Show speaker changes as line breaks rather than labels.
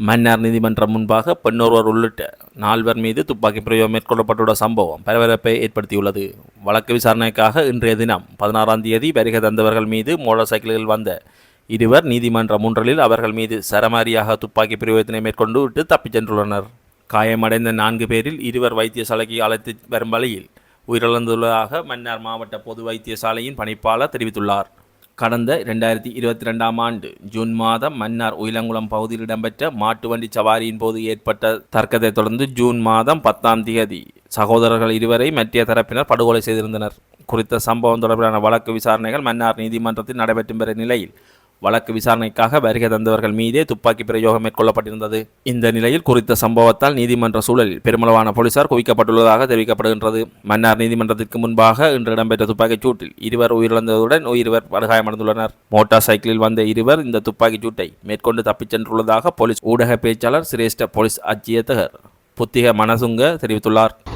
மன்னார் நீதிமன்றம் முன்பாக பெண்ணொருவர் உள்ளிட்ட நால்வர் மீது துப்பாக்கி பிரயோகம் மேற்கொள்ளப்பட்டுள்ள சம்பவம் பரபரப்பை ஏற்படுத்தியுள்ளது. வழக்கு விசாரணைக்காக இன்றைய தினம் பதினாறாம் தேதி வருகை தந்தவர்கள் மீது மோட்டார் சைக்கிள்கள் வந்த இருவர் நீதிமன்ற முன்றலில் அவர்கள் மீது சரமாரியாக துப்பாக்கி பிரயோகத்தினை மேற்கொண்டு விட்டு தப்பிச் சென்றுள்ளனர். காயமடைந்த நான்கு பேரில் இருவர் வைத்தியசாலைக்கு அழைத்து வரும் வழியில் உயிரிழந்துள்ளதாக மன்னார் மாவட்ட பொது வைத்தியசாலையின் பணிப்பாளர் தெரிவித்துள்ளார். கடந்த இரண்டாயிரத்தி இருபத்தி ரெண்டாம் ஆண்டு ஜூன் மாதம் மன்னார் உயிலங்குளம் பகுதியில் இடம்பெற்ற மாட்டு வண்டி சவாரியின் போது ஏற்பட்ட தர்க்கத்தைத் தொடர்ந்து ஜூன் மாதம் பத்தாம் தேதி சகோதரர்கள் இருவரை மத்திய தரப்பினர் படுகொலை செய்திருந்தனர். குறித்த சம்பவம் தொடர்பிலான வழக்கு விசாரணைகள் மன்னார் நீதிமன்றத்தில் நடைபெற்றும் வரும் நிலையில் வழக்கு விசாரணைக்காக வருகை தந்தவர்கள் மீதே துப்பாக்கி பிரயோகம் மேற்கொள்ளப்பட்டிருந்தது. இந்த நிலையில் குறித்த சம்பவத்தால் நீதிமன்ற சூழலில் பெருமளவான போலீசார் குவிக்கப்பட்டுள்ளதாக தெரிவிக்கப்படுகின்றது. மன்னார் நீதிமன்றத்திற்கு முன்பாக இன்று இடம்பெற்ற துப்பாக்கிச் சூட்டில் இருவர் உயிரிழந்ததுடன் இருவர் படுகாயமடைந்துள்ளனர். மோட்டார் சைக்கிளில் வந்த இருவர் இந்த துப்பாக்கிச் சூட்டை மேற்கொண்டு தப்பிச் சென்றுள்ளதாக போலீஸ் ஊடக பேச்சாளர் சிரேஷ்ட போலீஸ் அச்சியத்தகர் புத்திக மனசுங்க தெரிவித்துள்ளார்.